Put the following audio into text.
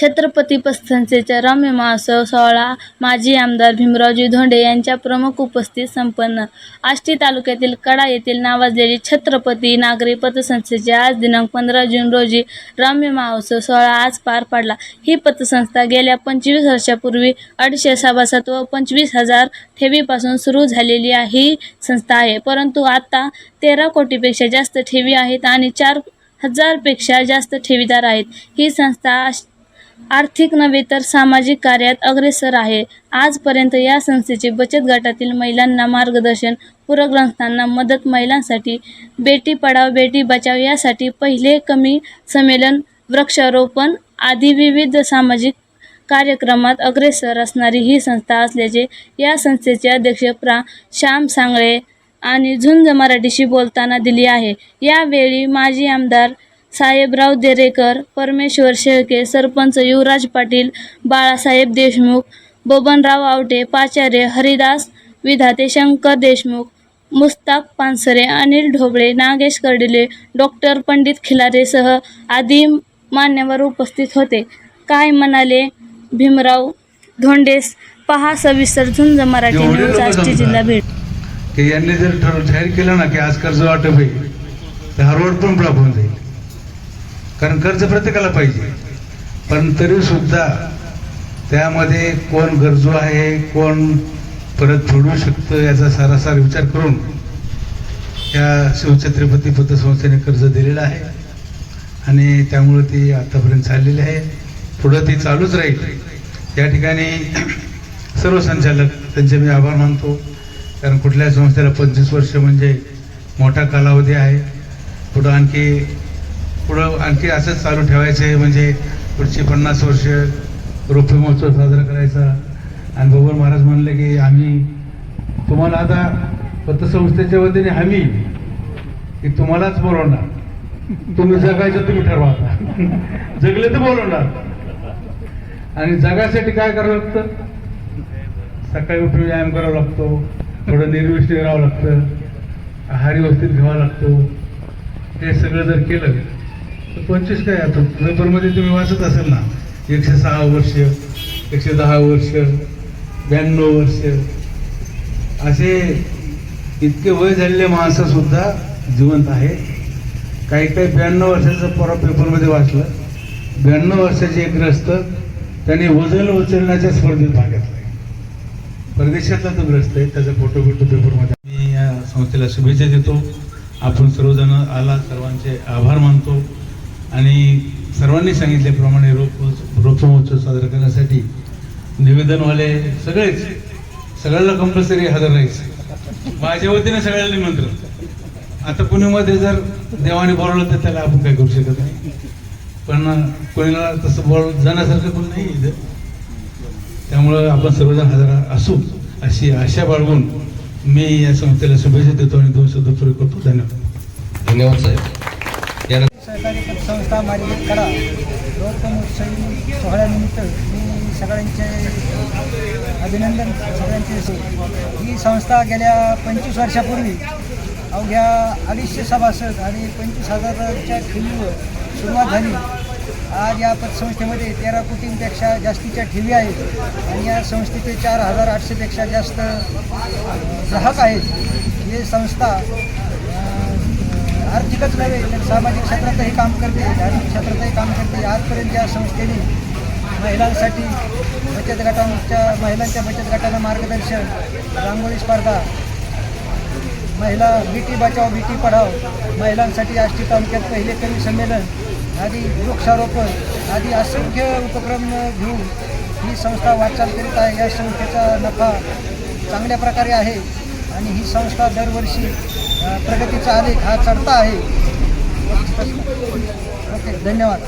छत्रपती पतसंस्थेचा रम्य महोत्सव सोहळा माजी आमदार भीमरावजी धोंडे यांच्या प्रमुख उपस्थित संपन्न. आष्टी तालुक्यातील कडा येथील नावाजलेली छत्रपती नागरी पतसंस्थेचे आज दिनांक पंधरा जून रोजी रम्य महोत्सव सोहळा आज पार पडला. ही पतसंस्था गेल्या पंचवीस वर्षापूर्वी अडीचशे सभासद व पंचवीस हजार ठेवीपासून सुरू झालेली आहे ही संस्था आहे. परंतु आता तेरा कोटीपेक्षा जास्त ठेवी आहेत आणि चार हजारपेक्षा जास्त ठेवीदार आहेत. ही संस्था आश- आर्थिक नव्हे तर सामाजिक कार्यात अग्रेसर आहे. आजपर्यंत या संस्थेचे बचत गटातील महिलांना मार्गदर्शन पूरग्रस्तांना मदत महिलांसाठी बेटी पढाव बेटी बचाव यासाठी पहिले कमी संमेलन वृक्षारोपण आदी विविध सामाजिक कार्यक्रमात अग्रेसर असणारी ही संस्था असल्याचे या संस्थेचे अध्यक्ष प्रा. श्याम सांगळे आणि झुंज मराठीशी बोलताना दिली आहे. यावेळी माजी आमदार साहेबराव देरेकर परमेश्वर शेळके सरपंच युवराज पाटील बाळासाहेब देशमुख बबनराव आवटे पाचार्य हरिदास विधाते शंकर देशमुख मुस्ताक पानसरे अनिल ढोबळे नागेश कर्डिले डॉक्टर पंडित खिलारेसह आदी मान्यवर उपस्थित होते. काय म्हणाले भीमराव धोंडेस? पहा सविस्तर झुंज मराठी न्यूज आष्टी जमतात. जिल्हा भेट की यांनी जर ठर जाहीर केलं ना की आज कर्ज वाटप आहे तर हा रोड पण ब्लॉक होऊन जाईल. कारण कर्ज प्रत्येकाला पाहिजे. पण तरी सुद्धा त्यामध्ये कोण गरजू आहे कोण परत फेडू शकतं याचा सारासार विचार करून या शिवछत्रपती पतसंस्थेने कर्ज दिलेलं आहे. आणि त्यामुळे ती आतापर्यंत चाललेली आहे. पुढं ती चालूच राहील. या ठिकाणी सर्व संचालक त्यांचे मी आभार मानतो. कारण कुठल्या संस्थेला पंचवीस वर्ष म्हणजे मोठा कालावधी आहे. पुढं आणखी पुढं आणखी असंच चालू ठेवायचं आहे म्हणजे पुढची पन्नास वर्ष रोपे महोत्सव साजरा करायचा. आणि भगवान महाराज म्हणले की आम्ही तुम्हाला आता पतसंस्थेच्या वतीने हमी की तुम्हालाच बोलवणार. तुम्ही जगायचं तुम्ही ठरवा आता. जगले तर बोलवणार. आणि जगासाठी काय करावं लागतं? सकाळी उठून व्यायाम करावा लागतो थोडं निर्विष्ट राहावं लागतं आहारी व्यवस्थित घ्यावा लागतो. हे सगळं जर केलं पंचवीस काय आता? पेपरमध्ये तुम्ही वाचत असेल ना? एकशे सहा वर्ष एकशे दहा वर्ष ब्याण्णव वर्ष. असे इतके वय झालेले माणसं सुद्धा जिवंत आहे. काही काही ब्याण्णव वर्षाचं परा पेपरमध्ये वाचलं. ब्याण्णव वर्षाचे एक ग्रस्त त्याने वजन उचलण्याच्या स्पर्धेत भाग घेतला परदेशातला तो ग्रस्त आहे त्याचा फोटो फोटो पेपरमध्ये. मी या संस्थेला शुभेच्छा देतो. आपण सर्वजण आला सर्वांचे आभार मानतो. आणि सर्वांनी सांगितल्याप्रमाणे रोप रोपमहोत्सव साजरा करण्यासाठी निवेदनवाले सगळेच सगळ्याला कंपल्सरी हजर राहायचं. माझ्या वतीने सगळ्याला निमंत्रण. आता पुण्यामध्ये जर देवाने बोलवलं तर त्याला आपण काय करू शकत नाही. पण कोणाला तसं बोल जाण्यासारखं कोण नाही इथं. त्यामुळं आपण सर्वजण हजर असू अशी आशा बाळगून मी या संस्थेला शुभेच्छा देतो आणि दोन शब्द प्रयोग करतो. धन्यवाद. धन्यवाद साहेब. यानंतर संस्था पतसंस्था मार्गित करा लोकमहोत्सवी सोहळ्यानिमित्त मी सगळ्यांचे अभिनंदन सगळ्यांचे ही संस्था गेल्या पंचवीस वर्षापूर्वी अवघ्या अडीचशे सभासद आणि पंचवीस हजाराच्या ठेवीवर सुरुवात झाली. आज या पतसंस्थेमध्ये तेरा कोटींपेक्षा जास्तीच्या ठेवी आहेत आणि या संस्थेचे चार हजार आठशेपेक्षा जास्त ग्राहक आहेत. हे संस्था आर्थिकच नव्हे तर सामाजिक क्षेत्रातही काम करते. धार्मिक क्षेत्रातही काम करते. आजपर्यंत या संस्थेने महिलांसाठी बचत गटांच्या महिलांच्या बचत गटांना मार्गदर्शन रांगोळी स्पर्धा महिला बेटी बचाव बेटी पढाव महिलांसाठी आष्टी तालुक्यात पहिले कवी संमेलन आदी वृक्षारोपण आदी असंख्य उपक्रम घेऊन ही संस्था वाटचाल करीत आहे. या संस्थेचा नफा चांगल्या प्रकारे आहे आणि ही संस्था दरवर्षी प्रगतीचा आलेख हा चढता आहे. ओके धन्यवाद.